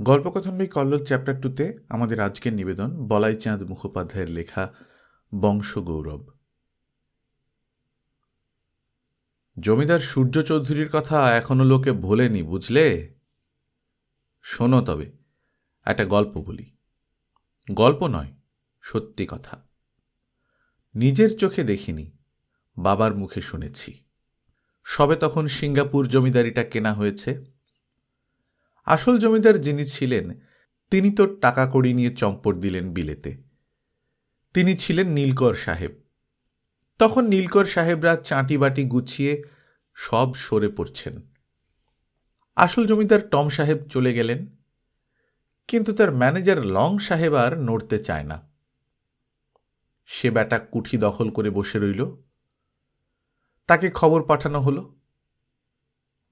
গল্পকথন বই কল্লোল চ্যাপ্টার টুতে আমাদের আজকের নিবেদন বলাই চাঁদ মুখোপাধ্যায়ের লেখা বংশগৌরব। জমিদার সূর্য চৌধুরীর কথা এখনও লোকে ভোলেনি, বুঝলে? শোনো তবে, একটা গল্প বলি। গল্প নয়, সত্যি কথা। নিজের চোখে দেখিনি, বাবার মুখে শুনেছি। সবে তখন সিঙ্গাপুর জমিদারিটা কেনা হয়েছে। আসল জমিদার যিনি ছিলেন, তিনি তো টাকা কড়ি নিয়ে চম্পট দিলেন বিলেতে। তিনি ছিলেন নীলকর সাহেব। তখন নীলকর সাহেবরা চাঁটি বাটি গুছিয়ে সব সরে পড়ছেন। আসল জমিদার টম সাহেব চলে গেলেন, কিন্তু তার ম্যানেজার লং সাহেব আর নড়তে চায় না। সে ব্যাটা কুঠি দখল করে বসে রইল। তাকে খবর পাঠানো হলো।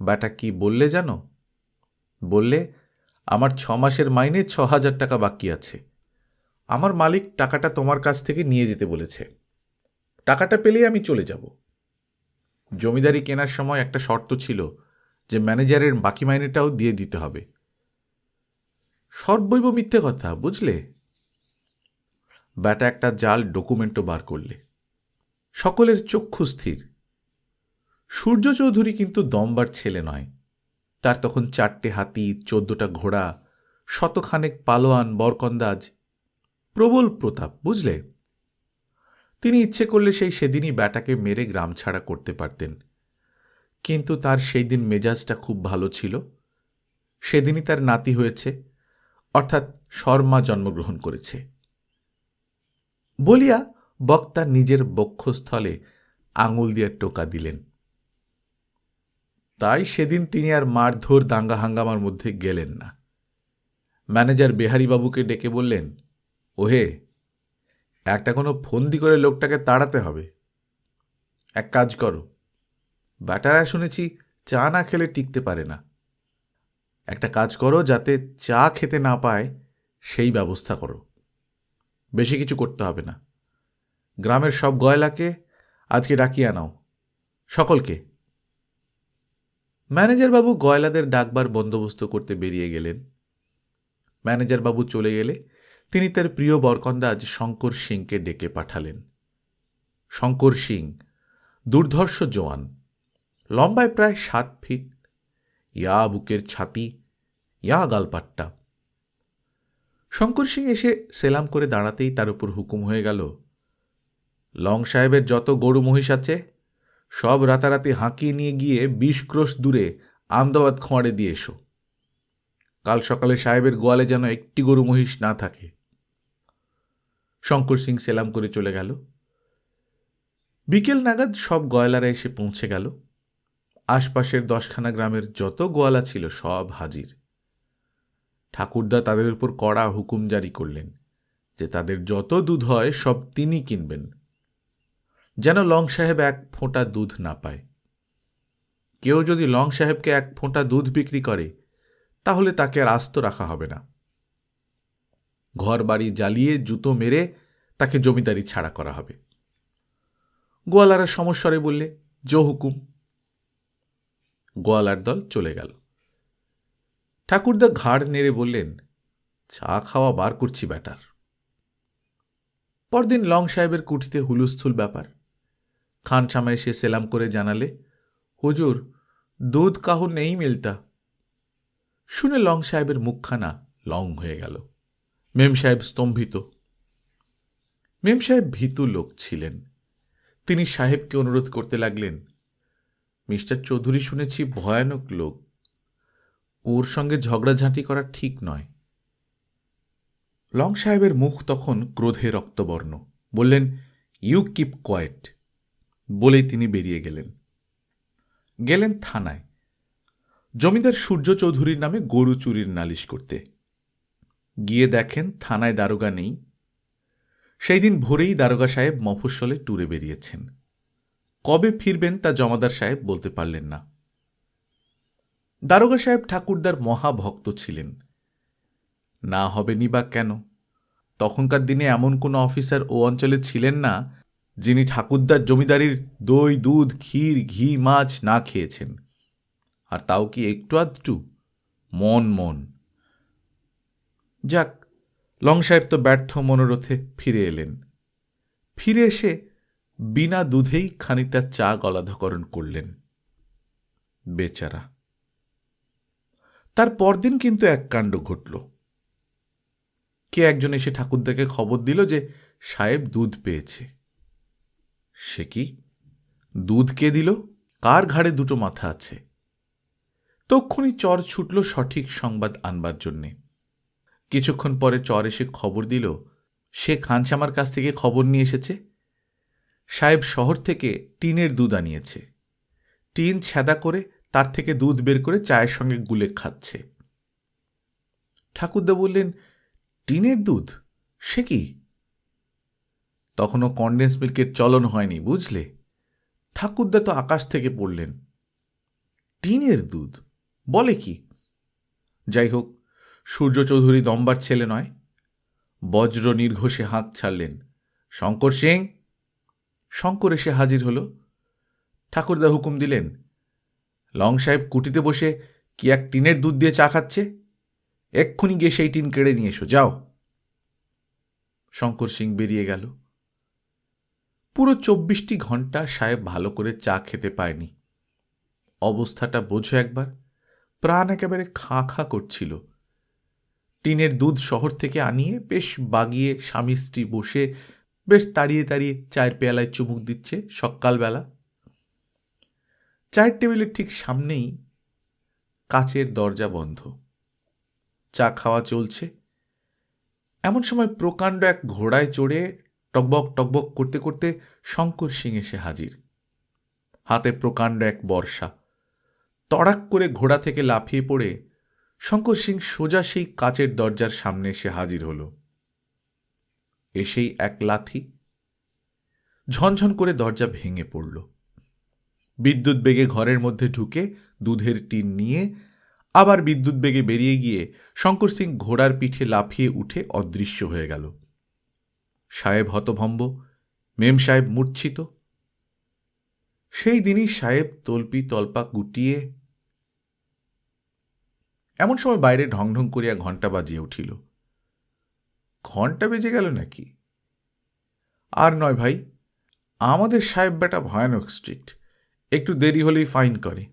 ব্যাটা কি বললে জানো? বললে, আমার ছ মাসের মাইনে ছ হাজার টাকা বাকি আছে। আমার মালিক টাকাটা তোমার কাছ থেকে নিয়ে যেতে বলেছে। টাকাটা পেলেই আমি চলে যাব। জমিদারি কেনার সময় একটা শর্ত ছিল যে ম্যানেজারের বাকি মাইনেটাও দিয়ে দিতে হবে। সর্বৈব মিথ্যে কথা, বুঝলে? ব্যাটা একটা জাল ডকুমেন্টও বার করলে। সকলের চক্ষু স্থির। সূর্য চৌধুরী কিন্তু দমবার ছেলে নয়। তার তখন চারটে হাতি, চোদ্দটা ঘোড়া, শতখানেক পালোয়ান, বরকন্দাজ, প্রবল প্রতাপ, বুঝলে? তিনি ইচ্ছে করলে সেই সেদিনই ব্যাটাকে মেরে গ্রাম ছাড়া করতে পারতেন। কিন্তু তার সেই দিন মেজাজটা খুব ভালো ছিল। সেদিনই তার নাতি হয়েছে, অর্থাৎ শর্মা জন্মগ্রহণ করেছে। বলিয়া বক্তা নিজের বক্ষস্থলে আঙুল দিয়ে টোকা দিলেন। তাই সেদিন তিনি আর মারধর দাঙ্গা হাঙ্গামার মধ্যে গেলেন না। ম্যানেজার বেহারিবাবুকে ডেকে বললেন, ওহে, একটা কোনো ফন্দি করে লোকটাকে তাড়াতে হবে। এক কাজ করো ব্যাটারা শুনেছি চা না খেলে টিকতে পারে না। একটা কাজ করো যাতে চা খেতে না পায়, সেই ব্যবস্থা করো। বেশি কিছু করতে হবে না। গ্রামের সব গয়লাকে আজকে ডাকিয়ে আনাও। সকলকে ম্যানেজারবাবু গয়লাদের ডাকবার বন্দোবস্ত করতে বেরিয়ে গেলেন। ম্যানেজারবাবু চলে গেলে তিনি তার প্রিয় বরকন্দাজ শঙ্কর সিংকে ডেকে পাঠালেন। শঙ্কর সিং, দুর্ধর্ষ জোয়ান, লম্বায় প্রায় সাত ফিট, ইয়া বুকের ছাতি, ইয়া গালপাট্টা। শঙ্কর সিং এসে সেলাম করে দাঁড়াতেই তার উপর হুকুম হয়ে গেল, লং সাহেবের যত গরু মহিষ আছে সব রাতারাতি হাঁকিয়ে নিয়ে গিয়ে বিশ ক্রোশ দূরে আমদাবাদ খোঁয়াড়ে দিয়ে এসো। কাল সকালে সাহেবের গোয়ালে যেন একটি গরু মহিষ না থাকে। শঙ্কর সিং সেলাম করে চলে গেল। বিকেল নাগাদ সব গয়লারা এসে পৌঁছে গেল। আশপাশের দশখানা গ্রামের যত গোয়ালা ছিল সব হাজির। ঠাকুরদা তাদের উপর কড়া হুকুম জারি করলেন যে তাদের যত দুধ হয় সব তিনি কিনবেন। যেন লং সাহেব এক ফোঁটা দুধ না পায়। কেউ যদি লং সাহেবকে এক ফোঁটা দুধ বিক্রি করে, তাহলে তাকে আর আস্ত রাখা হবে না। ঘর বাড়ি জ্বালিয়ে জুতো মেরে তাকে জমিদারি ছাড়া করা হবে। গোয়ালারা সমস্বরে বললে, জো হুকুম। গোয়ালার দল চলে গেল। ঠাকুরদা ঘাড় নেড়ে বললেন, চা খাওয়া বার করছি, ব্যাটার। পরদিন লং সাহেবের কুঠিতে হুলুস্থুল ব্যাপার। খান সামা এসে সেলাম করে জানালে, হুজুর, দুধ কাহু নেই মিলতা? শুনে লং সাহেবের মুখখানা লং হয়ে গেল। মেম সাহেব স্তম্ভিত। মেম সাহেব ভীতু লোক ছিলেন। তিনি সাহেবকে অনুরোধ করতে লাগলেন, মিস্টার চৌধুরী শুনেছি ভয়ানক লোক। ওর সঙ্গে ঝগড়াঝাঁটি করা ঠিক নয়। লং সাহেবের মুখ তখন ক্রোধে রক্তবর্ণ। বললেন ইউ কিপ কোয়েট বলেই তিনি বেরিয়ে গেলেন। গেলেন থানায়। জমিদার সূর্য চৌধুরীর নামে গরু চুরির নালিশ করতে। গিয়ে দেখেন থানায় দারোগা নেই। সেই দিন ভোরেই দারোগা সাহেব মফস্বলে ট্যুরে বেরিয়েছেন। কবে ফিরবেন তা জমাদার সাহেব বলতে পারলেন না। দারোগা সাহেব ঠাকুরদার মহাভক্ত ছিলেন। না হবেনি বা কেন? তখনকার দিনে এমন কোনো অফিসার ও অঞ্চলে ছিলেন না যিনি ঠাকুরদার জমিদারির দই, দুধ, ক্ষীর, ঘি, মাছ না খেয়েছেন। আর তাও কি একটু আধটু? মন মন। যাক, লং সাহেব তো ব্যর্থ মনোরথে ফিরে এলেন। ফিরে এসে বিনা দুধেই খানিকটা চা গলাধকরণ করলেন। বেচারা। তার পরদিন কিন্তু এক কাণ্ড ঘটল। কে একজন এসে ঠাকুরদাকে খবর দিল যে সাহেব দুধ পেয়েছে। সে কি? দুধ কে দিল? কার ঘাড়ে দুটো মাথা আছে? তক্ষুনি চর ছুটল সঠিক সংবাদ আনবার জন্যে। কিছুক্ষণ পরে চর এসে খবর দিল, সে খানসামার কাছ থেকে খবর নিয়ে এসেছে। সাহেব শহর থেকে টিনের দুধ আনিয়েছে। টিন ছ্যাদা করে তার থেকে দুধ বের করে চায়ের সঙ্গে গুলে খাচ্ছে। ঠাকুরদা বললেন, টিনের দুধ? সে কি? তখনও কন্ডেন্স মিল্কের চলন হয়নি, বুঝলে? ঠাকুরদা তো আকাশ থেকে পড়লেন। টিনের দুধ, বলে কি? যাই হোক সূর্য চৌধুরী দম্বার ছেলে নয়। বজ্র নির্ঘোষে হাঁক ছাড়লেন। শঙ্কর সিং শঙ্কর এসে হাজির হল। ঠাকুরদা হুকুম দিলেন, লং সাহেব কুটিতে বসে কি এক টিনের দুধ দিয়ে চা খাচ্ছে? এক্ষুনি গিয়ে সেই টিন কেড়ে নিয়ে এসো, যাও। শঙ্কর সিং বেরিয়ে গেল। পুরো চব্বিশটি ঘণ্টা সাহেব ভালো করে চা খেতে পায়নি। অবস্থাটা বোঝো একবার। প্রাণ একেবারে খাঁ খাঁ করছিল। টিনের দুধ শহর থেকে আনিয়ে বেশ বাগিয়ে স্বামী স্ত্রী বসে বেশ তাড়িয়ে তাড়িয়ে চায়ের পেয়ালায় চুমুক দিচ্ছে সকালবেলা। চায়ের টেবিলের ঠিক সামনেই কাচের দরজা বন্ধ। চা খাওয়া চলছে। এমন সময় প্রকাণ্ড এক ঘোড়ায় চড়ে টকবক টকবক করতে করতে শঙ্কর সিং এসে হাজির। হাতে প্রকাণ্ড এক বর্ষা। তড়াক করে ঘোড়া থেকে লাফিয়ে পড়ে শঙ্কর সিং সোজা সেই কাচের দরজার সামনে এসে হাজির হল। এসেই এক লাথি। ঝনঝন করে দরজা ভেঙে পড়ল। বিদ্যুৎ বেগে ঘরের মধ্যে ঢুকে দুধের টিন নিয়ে আবার বিদ্যুৎ বেগে বেরিয়ে গিয়ে শঙ্কর সিং ঘোড়ার পিঠে লাফিয়ে উঠে অদৃশ্য হয়ে গেল। সাহেব হতভম্ব, মেম সাহেব মূর্ছিত। সেই দিনই সাহেব তল্পি তল্পা গুটিয়ে এমন সময় বাইরে ঢং ঢং করিয়া ঘণ্টা বাজিয়ে উঠিল। ঘণ্টা বেজে গেল নাকি? আর নয় ভাই, আমাদের সাহেব বেটা ভয়ানক স্ট্রিক্ট একটু দেরি হলেই ফাইন করে।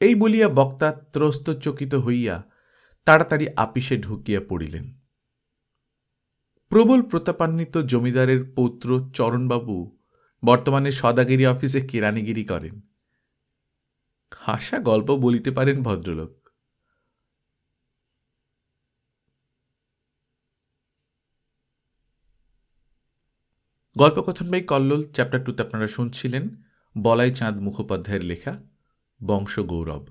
এই বলিয়া বক্তা ত্রস্তচকিত হইয়া তাড়াতাড়ি আপিসে ঢুকিয়া পড়িলেন। প্রবল প্রতাপান্বিত জমিদারের পৌত্র চরণবাবু বর্তমানে সদাগিরি অফিসে কেরানিগিরি করেন। খাসা গল্প বলিতে পারেন ভদ্রলোক। গল্পকথন বাই কল্লোল, চ্যাপ্টার টুতে আপনারা শুনছিলেন বলাই চাঁদ মুখোপাধ্যায়ের লেখা, বংশ গৌরব।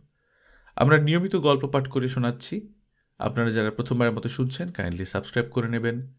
আমরা নিয়মিত গল্প পাঠ করে শোনাচ্ছি। আপনারা যারা প্রথমবারের মতো শুনছেন কাইন্ডলি সাবস্ক্রাইব করে নেবেন।